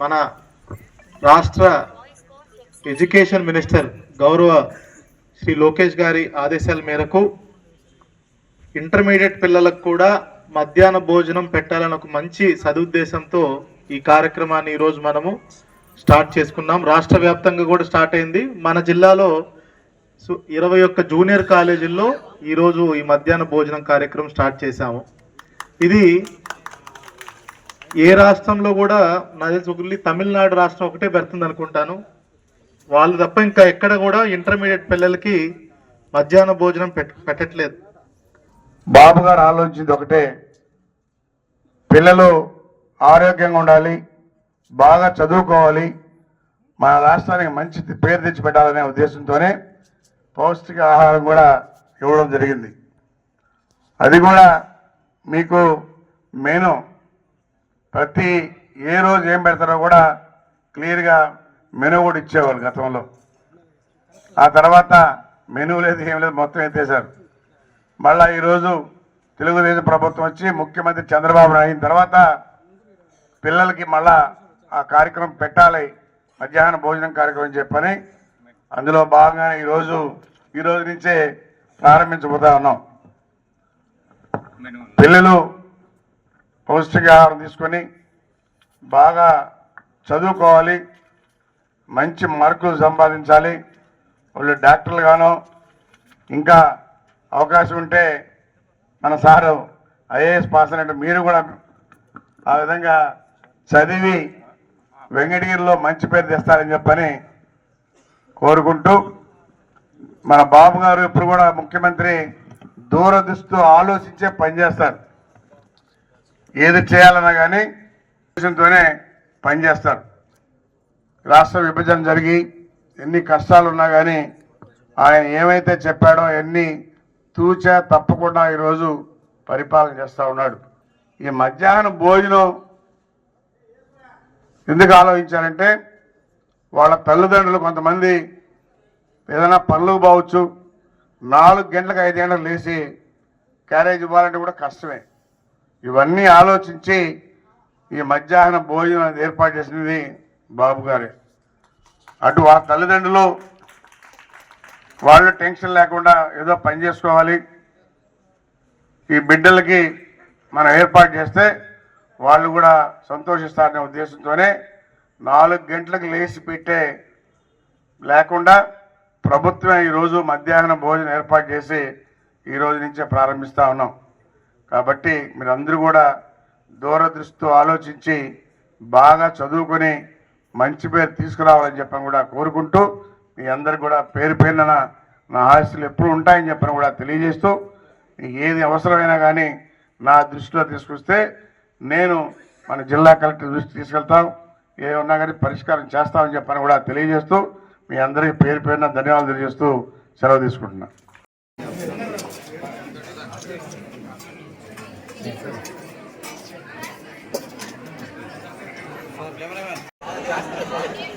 మన రాష్ట్ర education minister గౌరవ శ్రీ లోకేష్ గారి ఆదేశాల మేరకు ఇంటర్మీడియట్ పిల్లలకు కూడా మధ్యాహ్న భోజనం పెట్టాలని ఒక మంచి సదుద్దేశంతో ఈ కార్యక్రమాన్ని ఈరోజు మనము స్టార్ట్ చేసుకున్నాం. రాష్ట్ర వ్యాప్తంగా కూడా స్టార్ట్ అయింది. మన జిల్లాలో ఇరవై ఒక్క జూనియర్ కాలేజీల్లో ఈరోజు ఈ మధ్యాహ్న భోజనం కార్యక్రమం స్టార్ట్ చేశాము. ఇది ఏ రాష్ట్రంలో కూడా నా తెలిసి తమిళనాడు రాష్ట్రం ఒకటే పెడుతుంది అనుకుంటాను. వాళ్ళు తప్ప ఇంకా ఎక్కడ కూడా ఇంటర్మీడియట్ పిల్లలకి మధ్యాహ్న భోజనం పెట్- పెట్టట్లేదు. బాబు గారు ఆలోచించింది ఒకటే. పిల్లలు ఆరోగ్యంగా ఉండాలి బాగా చదువుకోవాలి మన రాష్ట్రానికి మంచి పేరు తెచ్చి పెట్టాలనే ఉద్దేశంతోనే పౌష్టిక ఆహారం కూడా ఇవ్వడం జరిగింది. అది కూడా మీకు మెను ప్రతి ఏ రోజు ఏం పెడతారో కూడా క్లియర్గా మెను కూడా ఇచ్చేవాళ్ళు గతంలో. ఆ తర్వాత మెను లేదు ఏం లేదు మొత్తం ఎత్తేసారు. మళ్ళా ఈరోజు తెలుగుదేశం ప్రభుత్వం వచ్చి ముఖ్యమంత్రి చంద్రబాబు నాయుడు అయిన తర్వాత పిల్లలకి మళ్ళా ఆ కార్యక్రమం పెట్టాలి మధ్యాహ్న భోజనం కార్యక్రమం చెప్పని అందులో భాగంగానే ఈరోజు ఈ రోజు నుంచే ప్రారంభించబోతా ఉన్నాం. పిల్లలు పౌష్టికాహారం తీసుకొని బాగా చదువుకోవాలి. మంచి మార్కులు సంపాదించాలి. వాళ్ళు డాక్టర్లుగానో ఇంకా అవకాశం ఉంటే మన సారు ఐఏఎస్ పాస్ అయినట్టు మీరు కూడా ఆ విధంగా చదివి వెంకటగిరిలో మంచి పేరు తెస్తారని చెప్పని కోరుకుంటూ మన బాబు గారు ఇప్పుడు కూడా ముఖ్యమంత్రి దూరదృష్టితో ఆలోచించే పనిచేస్తారు ఏది చేయాలన్నా కానీ ఉద్దేశంతోనే పనిచేస్తారు. రాష్ట్ర విభజన జరిగి ఎన్ని కష్టాలు ఉన్నా కానీ ఆయన ఏమైతే చెప్పాడో ఎన్ని తూచా తప్పకుండా ఈరోజు పరిపాలన చేస్తూ ఉన్నాడు. ఈ మధ్యాహ్న భోజనం ఎందుకు ఆలోచించారంటే వాళ్ళ తల్లిదండ్రులు కొంతమంది ఏదైనా పనులు పోవచ్చు నాలుగు గంటలకు ఐదు గంటలకు లేచి క్యారేజ్ ఇవ్వాలంటే కూడా కష్టమే. ఇవన్నీ ఆలోచించి ఈ మధ్యాహ్న భోజనం అనేది ఏర్పాటు చేసినది బాబు గారే. అటు వాళ్ళ తల్లిదండ్రులు వాళ్ళు టెన్షన్ లేకుండా ఏదో పని చేసుకోవాలి. ఈ బిడ్డలకి మనం ఏర్పాటు చేస్తే వాళ్ళు కూడా సంతోషిస్తారనే ఉద్దేశంతోనే నాలుగు గంటలకు లేచి పెట్టే లేకుండా ప్రభుత్వం ఈరోజు మధ్యాహ్న భోజనం ఏర్పాటు చేసి ఈ రోజు నుంచే ప్రారంభిస్తూ ఉన్నాం. కాబట్టి మీరందరూ కూడా దూరదృష్టితో ఆలోచించి బాగా చదువుకొని మంచి పేరు తీసుకురావాలని చెప్పని కూడా కోరుకుంటూ మీ అందరు కూడా పేరు పేరున నా ఆశలు ఎప్పుడు ఉంటాయని చెప్పని కూడా తెలియజేస్తూ ఏది అవసరమైనా కానీ నా దృష్టిలో తీసుకొస్తే నేను మన జిల్లా కలెక్టర్ దృష్టి తీసుకెళ్తాం. ఏ ఉన్నా కానీ పరిష్కారం చేస్తామని చెప్పని కూడా తెలియజేస్తూ మీ అందరికీ పేరు పేరున ధన్యవాదాలు తెలియజేస్తూ సెలవు తీసుకుంటున్నాను. Cameraman.